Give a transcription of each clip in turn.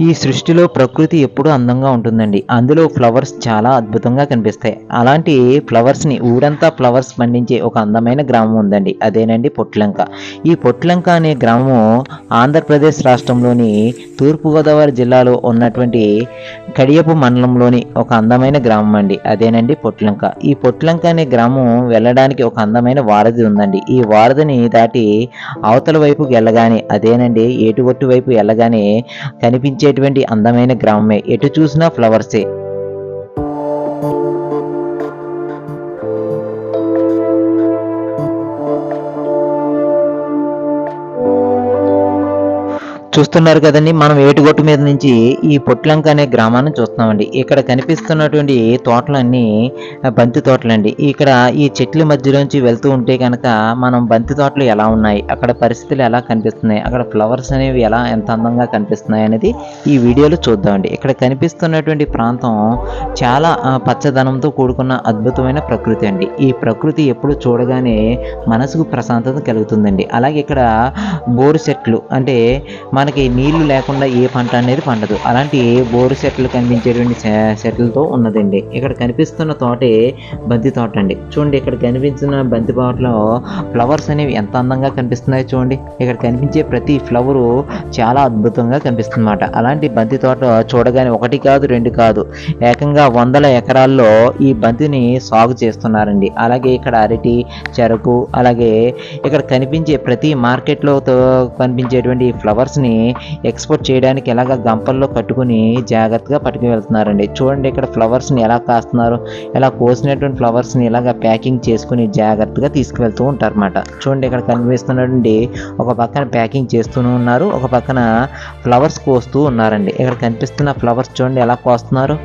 ఈ సృష్టిలో ప్రకృతి ఎప్పుడూ అందంగా ఉంటుందండి. అందులో ఫ్లవర్స్ చాలా అద్భుతంగా కనిపిస్తాయి. అలాంటి ఫ్లవర్స్ని ఊరంతా ఫ్లవర్స్ పండించే ఒక అందమైన గ్రామం ఉందండి. అదేనండి పొట్లంక. ఈ పొట్లంక అనే గ్రామం ఆంధ్రప్రదేశ్ రాష్ట్రంలోని తూర్పుగోదావరి జిల్లాలో ఉన్నటువంటి కడియపు మండలంలోని ఒక అందమైన గ్రామం అండి. అదేనండి పొట్లంక. ఈ పొట్లంక అనే గ్రామం వెళ్ళడానికి ఒక అందమైన వారధి ఉందండి. ఈ వారధిని దాటి అవతల వైపుకి వెళ్ళగానే అదేనండి ఏటుగొట్టు వైపు వెళ్ళగానే ఉండేటువంటి అందమైన గ్రామమే. ఎటు చూసినా ఫ్లవర్సే చూస్తున్నారు కదండి మనం ఏటుగొట్టు మీద నుంచి ఈ పొట్లంక అనే గ్రామాన్ని చూస్తున్నామండి. ఇక్కడ కనిపిస్తున్నటువంటి తోటలన్నీ బంతి తోటలండి. ఇక్కడ ఈ చెట్ల మధ్యలోంచి వెళ్తూ ఉంటే కనుక మనం బంతి తోటలు ఎలా ఉన్నాయి అక్కడ పరిస్థితులు ఎలా కనిపిస్తున్నాయి అక్కడ ఫ్లవర్స్ అనేవి ఎలా ఎంత అందంగా కనిపిస్తున్నాయి అనేది ఈ వీడియోలో చూద్దామండి. ఇక్కడ కనిపిస్తున్నటువంటి ప్రాంతం చాలా పచ్చదనంతో కూడుకున్న అద్భుతమైన ప్రకృతి అండి. ఈ ప్రకృతి ఎప్పుడు చూడగానే మనసుకు ప్రశాంతత కలుగుతుందండి. అలాగే ఇక్కడ బోరు చెట్లు అంటే మన మనకి నీళ్ళు లేకుండా ఏ పంట అనేది పండదు. అలాంటి బోరు సెట్లు కనిపించేటువంటి సెట్లతో ఉన్నదండి. ఇక్కడ కనిపిస్తున్న తోటే బంతి తోట అండి. చూడండి ఇక్కడ కనిపించిన బంతి తోటలో ఫ్లవర్స్ అనేవి ఎంత అందంగా కనిపిస్తున్నాయో చూడండి. ఇక్కడ కనిపించే ప్రతి ఫ్లవరు చాలా అద్భుతంగా కనిపిస్తుందన్నమాట. అలాంటి బంతి తోట చూడగానే ఒకటి కాదు రెండు కాదు ఏకంగా వందల ఎకరాల్లో ఈ బంతిని సాగు చేస్తున్నారండి. అలాగే ఇక్కడ అరటి చెరకు అలాగే ఇక్కడ కనిపించే ప్రతి మార్కెట్లో తో- కనిపించేటువంటి ఈ ఫ్లవర్స్ని ఎక్స్పోర్ట్ చేయడానికి ఎలాగ గంపల్లో కట్టుకుని జాగ్రత్తగా పట్టుకుని వెళ్తున్నారండి చూడండి ఇక్కడ ఫ్లవర్స్ని ఎలా కాస్తున్నారు ఇలా కోసినటువంటి ఫ్లవర్స్ని ఇలాగ ప్యాకింగ్ చేసుకుని జాగ్రత్తగా తీసుకువెళ్తూ ఉంటారన్నమాట. చూడండి ఇక్కడ కనిపిస్తున్నటువంటి ఒక పక్కన ప్యాకింగ్ చేస్తూనే ఉన్నారు ఒక పక్కన ఫ్లవర్స్ కోస్తూ ఉన్నారండి. ఇక్కడ కనిపిస్తున్న ఫ్లవర్స్ చూడండి ఎలా కోస్తున్నారు.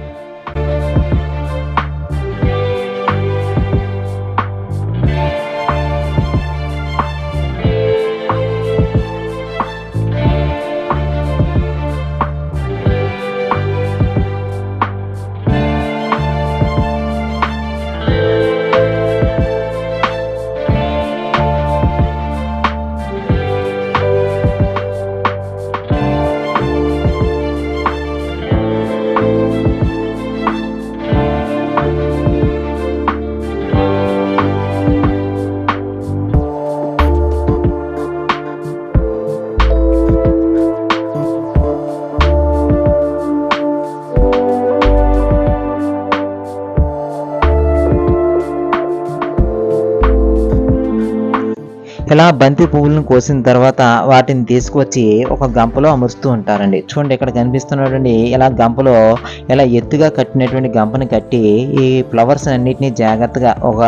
ఇలా బంతి పువ్వులను కోసిన తర్వాత వాటిని తీసుకువచ్చి ఒక గంపలో అమరుస్తూ ఉంటారండి. చూడండి ఇక్కడ కనిపిస్తున్నటువంటి ఇలా గంపలో ఇలా ఎత్తుగా కట్టినటువంటి గంపని కట్టి ఈ ఫ్లవర్స్ అన్నిటిని జాగ్రత్తగా ఒక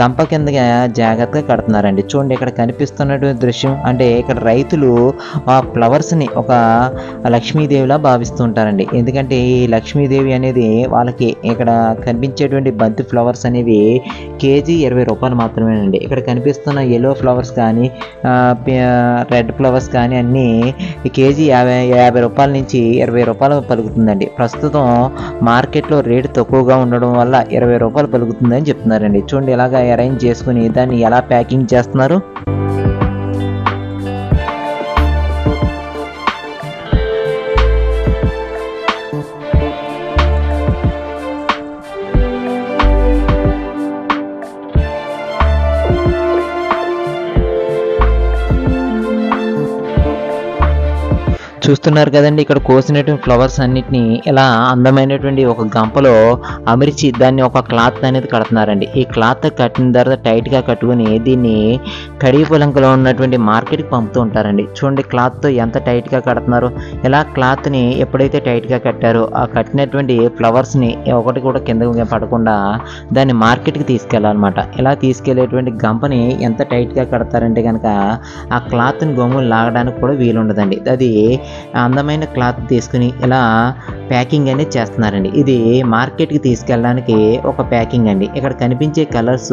గంప కిందగా జాగ్రత్తగా కడుతున్నారండి. చూడండి ఇక్కడ కనిపిస్తున్నటువంటి దృశ్యం అంటే ఇక్కడ రైతులు ఆ ఫ్లవర్స్ని ఒక లక్ష్మీదేవిలా భావిస్తూ ఉంటారండి. ఎందుకంటే ఈ లక్ష్మీదేవి అనేది వాళ్ళకి ఇక్కడ కనిపించేటువంటి బంతి ఫ్లవర్స్ అనేవి కేజీ ఇరవై రూపాయలు మాత్రమేనండి. ఇక్కడ కనిపిస్తున్న ఎల్లో ఫ్లవర్స్ కానీ రెడ్ ఫ్లవర్స్ కానీ అన్నీ కేజీ యాభై యాభై రూపాయల నుంచి ఇరవై రూపాయలు పలుకుతుందండి. ప్రస్తుతం మార్కెట్లో రేటు తక్కువగా ఉండడం వల్ల ఇరవై రూపాయలు పలుకుతుందని చెప్తున్నారండి. చూడండి ఇలాగ అరేంజ్ చేసుకుని దాన్ని ఎలా ప్యాకింగ్ చేస్తున్నారు? చూస్తున్నారు కదండి. ఇక్కడ కోసినటువంటి ఫ్లవర్స్ అన్నిటిని ఇలా అందమైనటువంటి ఒక గంపలో అమర్చి దాన్ని ఒక క్లాత్ అనేది కడుతున్నారండి. ఈ క్లాత్ కట్టిన తర్వాత టైట్గా కట్టుకుని దీన్ని కడిగి పొలంకలో ఉన్నటువంటి మార్కెట్కి పంపుతూ ఉంటారండి. చూడండి క్లాత్తో ఎంత టైట్గా కడుతున్నారు. ఇలా క్లాత్ని ఎప్పుడైతే టైట్గా కట్టారో ఆ కట్టినటువంటి ఫ్లవర్స్ని ఒకటి కూడా కింద పడకుండా దాన్ని మార్కెట్కి తీసుకెళ్ళాలన్నమాట. ఇలా తీసుకెళ్ళేటువంటి గంపని ఎంత టైట్గా కడతారంటే కనుక ఆ క్లాత్ని గొమ్ములు లాగడానికి కూడా వీలుండదండి. అది అందమైన క్లాత్ తీసుకుని ఇలా ప్యాకింగ్ అనేది చేస్తున్నారండి. ఇది మార్కెట్కి తీసుకెళ్ళడానికి ఒక ప్యాకింగ్ అండి. ఇక్కడ కనిపించే colours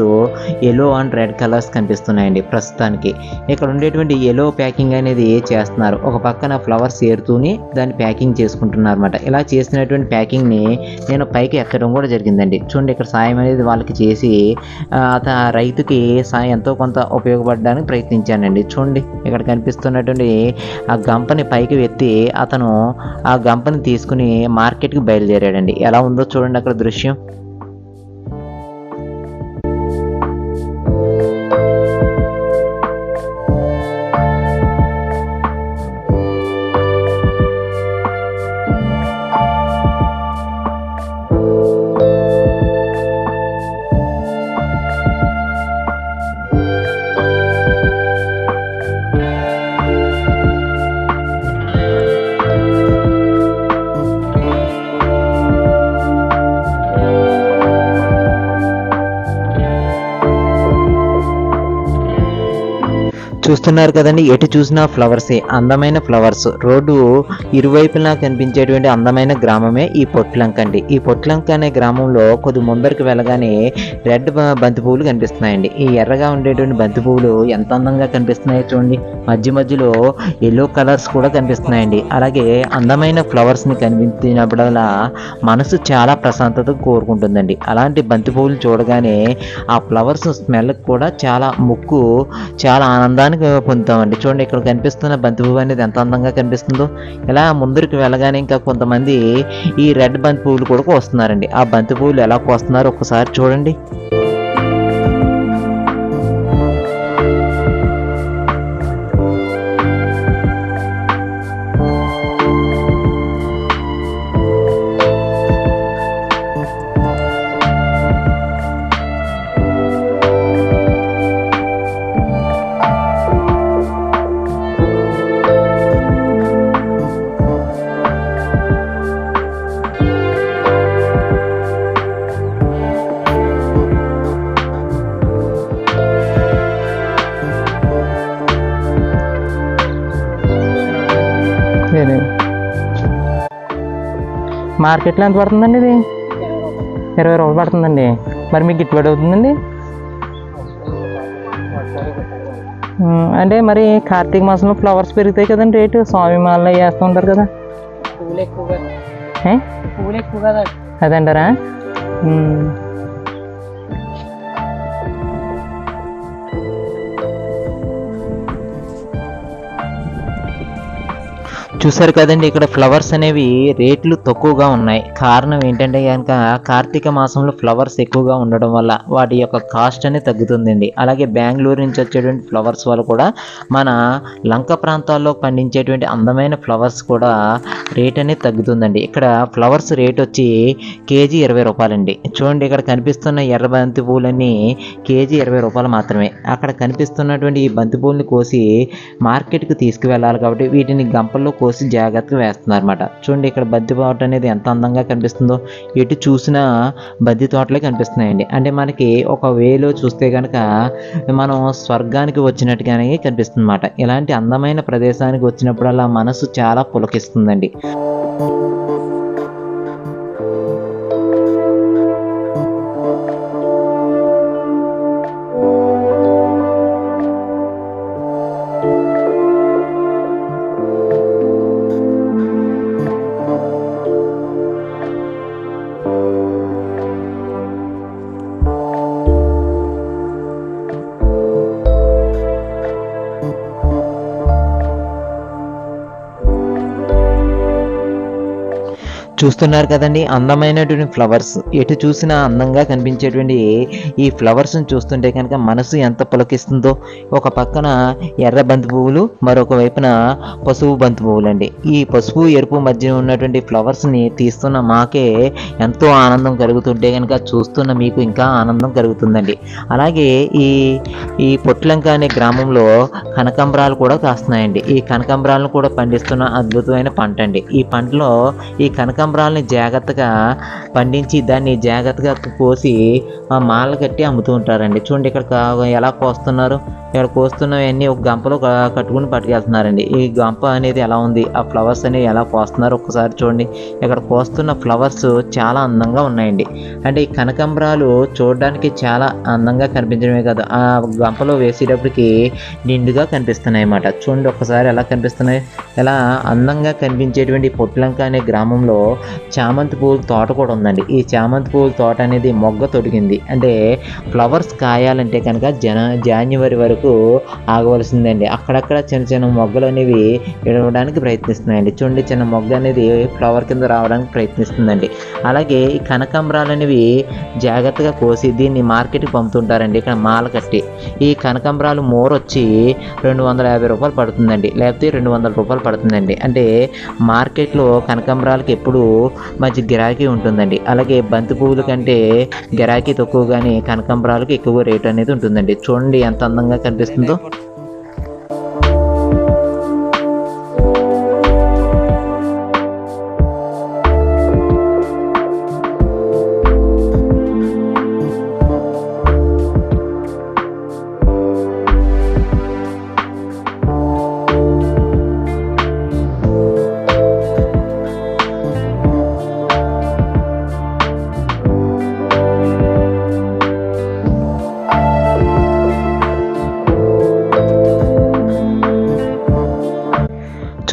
yellow and red colours కనిపిస్తున్నాయండి ప్రస్తుతానికి. ఇక్కడ ఉండేటువంటి ఎల్లో ప్యాకింగ్ అనేది చేస్తున్నారు. ఒక పక్కన ఫ్లవర్స్ ఏరుతూనే దాన్ని ప్యాకింగ్ చేసుకుంటున్నారు అనమాట ఇలా చేసినటువంటి ప్యాకింగ్ని నేను పైకి ఎక్కడం కూడా జరిగిందండి. చూడండి ఇక్కడ సాయం అనేది వాళ్ళకి చేసి ఆ, అత రైతుకి సాయం ఎంతో కొంత ఉపయోగపడడానికి ప్రయత్నించానండి. చూడండి ఇక్కడ కనిపిస్తున్నటువంటి ఆ గంపని పైకి వ్యక్తి అతను ఆ గంపని తీసుకుని మార్కెట్కి బయలుదేరాడండి. ఎలా ఉందో చూడండి అక్కడ దృశ్యం. చూస్తున్నారు కదండి. ఎటు చూసినా ఫ్లవర్సే అందమైన ఫ్లవర్స్. రోడ్డు ఇరువైపులా కనిపించేటువంటి అందమైన గ్రామమే ఈ పొట్లంక అండి. ఈ పొట్లంక అనే గ్రామంలో కొద్ది ముందరికి వెళ్ళగానే రెడ్ బంతి పువ్వులు కనిపిస్తున్నాయండి. ఈ ఎర్రగా ఉండేటువంటి బంతి పువ్వులు ఎంత అందంగా కనిపిస్తున్నాయో చూడండి. మధ్య మధ్యలో ఎల్లో కలర్స్ కూడా కనిపిస్తున్నాయండి. అలాగే అందమైన ఫ్లవర్స్ని కనిపించినప్పుడల్లా మనసు చాలా ప్రశాంతత కోరుకుంటుందండి. అలాంటి బంతి పువ్వులు చూడగానే ఆ ఫ్లవర్స్ స్మెల్ కూడా చాలా ముక్కు చాలా ఆనందాన్ని ఆనందానికి పొందుతామండి. చూడండి ఇక్కడ కనిపిస్తున్న బంతి పువ్వు అనేది ఎంత అందంగా కనిపిస్తుందో. ఇలా ముందరికి వెళ్ళగానే ఇంకా కొంతమంది ఈ రెడ్ బంతి పువ్వులు కూడా కోస్తున్నారండి. ఆ బంతి పువ్వులు ఎలా కోస్తున్నారో ఒకసారి చూడండి. మార్కెట్లో ఎంత పడుతుందండి ఇది? ఇరవై రూపాయలు పడుతుందండి. మరి మీకు గిట్టుబాటు అవుతుందండి? అంటే మరి కార్తీక మాసంలో ఫ్లవర్స్ పెరుగుతాయి కదండి రేటు. స్వామి మాలలో వేస్తూ ఉంటారు కదా. పువ్వులు ఎక్కువగా అదంటారా? చూసారు కదండి ఇక్కడ ఫ్లవర్స్ అనేవి రేట్లు తక్కువగా ఉన్నాయి. కారణం ఏంటంటే కనుక కార్తీక మాసంలో ఫ్లవర్స్ ఎక్కువగా ఉండడం వల్ల వాటి యొక్క కాస్ట్ అనేది తగ్గుతుందండి. అలాగే బెంగళూరు నుంచి వచ్చేటువంటి ఫ్లవర్స్ వల్ల కూడా మన లంక ప్రాంతాల్లో పండించేటువంటి అందమైన ఫ్లవర్స్ కూడా రేట్ అనేది తగ్గుతుందండి. ఇక్కడ ఫ్లవర్స్ రేట్ వచ్చి కేజీ ఇరవై రూపాయలండి. చూడండి ఇక్కడ కనిపిస్తున్న ఎర్ర బంతి పూలన్నీ కేజీ ఇరవై రూపాయలు మాత్రమే. అక్కడ కనిపిస్తున్నటువంటి ఈ బంతి పూలని కోసి మార్కెట్కి తీసుకువెళ్ళాలి కాబట్టి వీటిని గంపల్లో కోసి జాగ్రత్తగా వేస్తున్నారు అనమాట చూడండి ఇక్కడ బద్ది తోట అనేది ఎంత అందంగా కనిపిస్తుందో ఎటు చూసినా బంతి తోటలే కనిపిస్తున్నాయండి. అంటే మనకి ఒక వేలో చూస్తే కనుక మనం స్వర్గానికి వచ్చినట్టుగానే కనిపిస్తుంది అనమాట ఇలాంటి అందమైన ప్రదేశానికి వచ్చినప్పుడల్లా మనసు చాలా పులకిస్తుందండి. చూస్తున్నారు కదండి అందమైనటువంటి ఫ్లవర్స్. ఎటు చూసినా అందంగా కనిపించేటువంటి ఈ ఫ్లవర్స్ని చూస్తుంటే కనుక మనసు ఎంత పులకిస్తుందో. ఒక పక్కన ఎర్ర బంతి పువ్వులు మరొక వైపున పసుపు బంతి పువ్వులు అండి ఈ పసుపు ఎరుపు మధ్య ఉన్నటువంటి ఫ్లవర్స్ని తీస్తున్న మాకే ఎంతో ఆనందం కలుగుతుంటే కనుక చూస్తున్న మీకు ఇంకా ఆనందం కలుగుతుందండి. అలాగే ఈ ఈ పొట్లంక అనే గ్రామంలో కనకాంబరాలు కూడా కాస్తున్నాయండి. ఈ కనకాంబరాలను కూడా పండిస్తున్న అద్భుతమైన పంట అండి ఈ పంటలో ఈ కనకాంబరాలని జాగ్రత్తగా పండించి దాన్ని జాగ్రత్తగా కోసి ఆ మాల కట్టి అమ్ముతూ ఉంటారండి. చూడండి ఇక్కడ ఎలా కోస్తున్నారు. ఇక్కడ కోస్తున్నవన్నీ ఒక గంపలో కట్టుకుని పట్టుకెళ్తున్నారండి. ఈ గంప అనేది ఎలా ఉంది? ఆ ఫ్లవర్స్ అనేవి ఎలా కోస్తున్నారు? ఒక్కసారి చూడండి. ఇక్కడ కోస్తున్న ఫ్లవర్స్ చాలా అందంగా ఉన్నాయండి. అంటే ఈ కనకాంబరాలు చూడడానికి చాలా అందంగా కనిపించడమే కాదు ఆ గంపలో వేసేటప్పటికి నిండుగా కనిపిస్తున్నాయి అన్నమాట చూడండి ఒక్కసారి ఎలా కనిపిస్తున్నాయి. ఎలా అందంగా కనిపించేటువంటి పొట్లంక అనే గ్రామంలో చామంతి పూల తోట కూడా ఉందండి. ఈ చామంతి పూల తోట అనేది మొగ్గ తొడిగింది. అంటే ఫ్లవర్స్ కాయాలంటే కనుక జన జాన్యువరి వరకు ఆగవలసిందండి. అక్కడక్కడ చిన్న చిన్న మొగ్గలు అనేవి ఇవ్వడానికి ప్రయత్నిస్తున్నాయండి. చూడండి చిన్న మొగ్గ అనేది ఫ్లవర్ కింద రావడానికి ప్రయత్నిస్తుందండి. అలాగే ఈ కనకాంబరాలు అనేవి జాగ్రత్తగా కోసి దీన్ని మార్కెట్కి పంపుతుంటారండి. ఇక్కడ మాల కట్టి. ఈ కనకాంబరాలు మోర్ వచ్చి రెండు వందల యాభై రూపాయలు పడుతుందండి. లేకపోతే రెండు వందల రూపాయలు పడుతుందండి. అంటే మార్కెట్లో కనకాంబరాలకి ఎప్పుడు మంచి గిరాకీ ఉంటుందండి. అలాగే బంతి పువ్వుల కంటే గిరాకీ తక్కువ కానీ కనకాంబరాలకు ఎక్కువ రేట్ అనేది ఉంటుందండి. చూడండి ఎంత అందంగా కనిపిస్తుందో.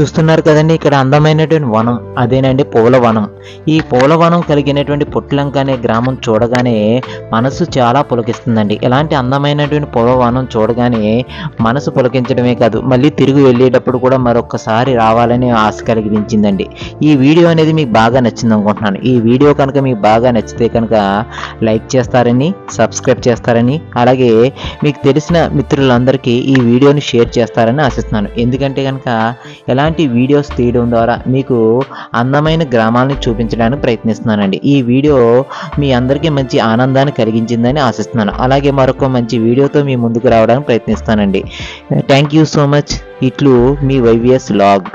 చూస్తున్నారు కదండి ఇక్కడ అందమైనటువంటి వనం. అదేనండి పూల వనం. ఈ పూలవనం కలిగినటువంటి పుట్లంక అనే గ్రామం చూడగానే మనసు చాలా పులకిస్తుందండి. ఇలాంటి అందమైనటువంటి పూలవనం చూడగానే మనసు పులకించడమే కాదు మళ్ళీ తిరిగి వెళ్ళేటప్పుడు కూడా మరొకసారి రావాలని ఆశ కలిగించిందండి. ఈ వీడియో అనేది మీకు బాగా నచ్చింది అనుకుంటున్నాను. ఈ వీడియో కనుక మీకు బాగా నచ్చితే కనుక లైక్ చేస్తారని సబ్స్క్రైబ్ చేస్తారని అలాగే మీకు తెలిసిన మిత్రులందరికీ ఈ వీడియోని షేర్ చేస్తారని ఆశిస్తున్నాను. ఎందుకంటే కనుక ఎలాంటి వీడియోస్ తీయడం ద్వారా మీకు అందమైన గ్రామాలను చూ చూపించడానికి ప్రయత్నిస్తున్నానండి. ఈ వీడియో మీ అందరికీ మంచి ఆనందాన్ని కలిగించిందని ఆశిస్తున్నాను. అలాగే మరొక మంచి వీడియోతో మీ ముందుకు రావడానికి ప్రయత్నిస్తానండి. థ్యాంక్ యూ సో మచ్ ఇట్లు మీ వైవిఎస్ లాగ్.